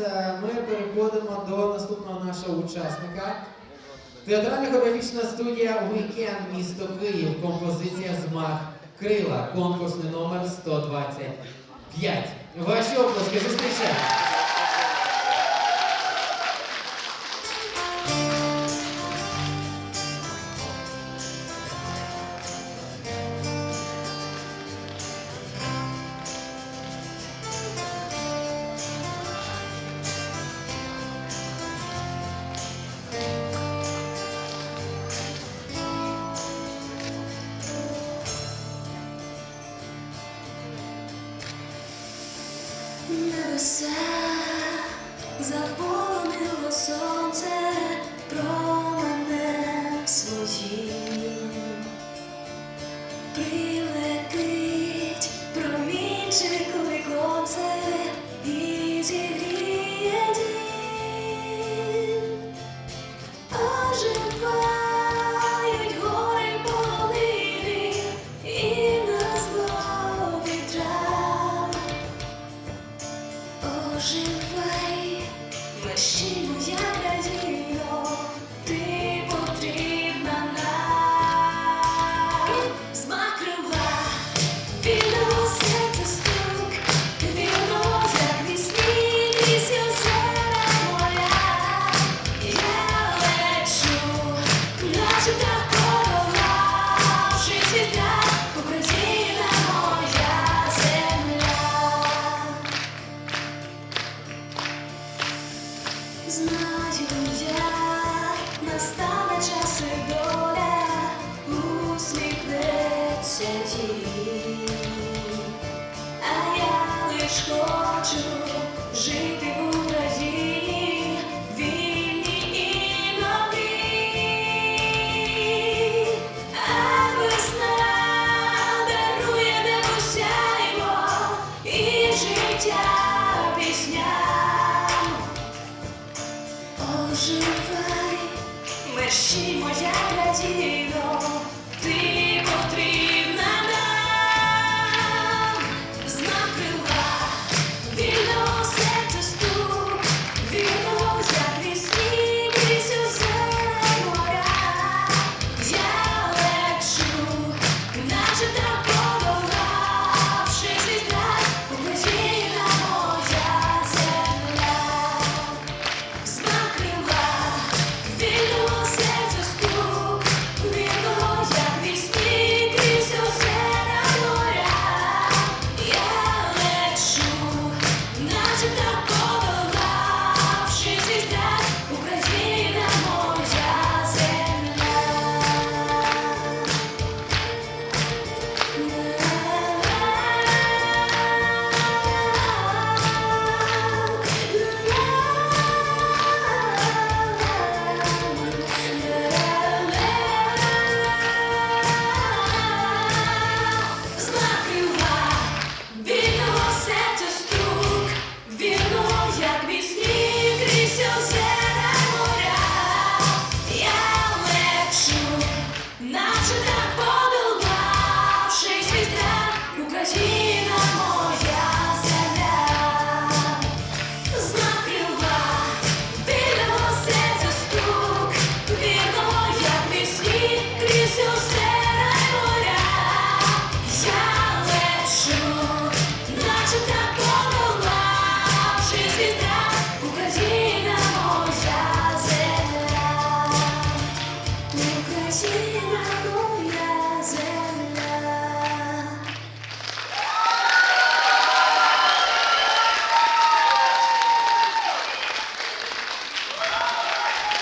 е, ми переходимо до наступного нашого учасника. Театральна хореографічна студія Вікенд місто Київ. Композиція Змах Крила. Конкурсний номер 125. Ваші оплески зустрічаємо. Небеса заповнило сонце променем своїм. Прилетить промінчик віконце і зігріє мерщій Знаю я, настане час доля, усміхнеться їй. А я лиш хочу жити в Україні, вільній і новій. А весна дарує небо сяйво і життя пісням. Оживай, мерщій моя країно,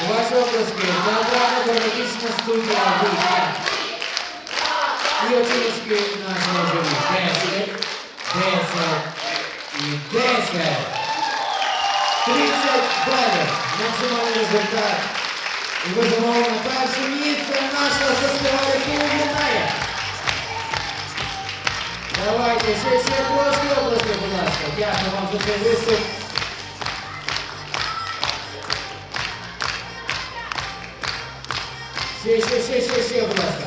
Ваші оплески. Театрально-хореографічна студія Вікенд. І оціночки нашого журі. 10, 10 і 10. 30 балів. Максимальний результат. І безумовно перше місце нашого фестивалю Київ Давайте, ще, ще трошки оплески, будь ласка. Дякую вам за цей виступ. Ще, ще, ще, ще, ще, будь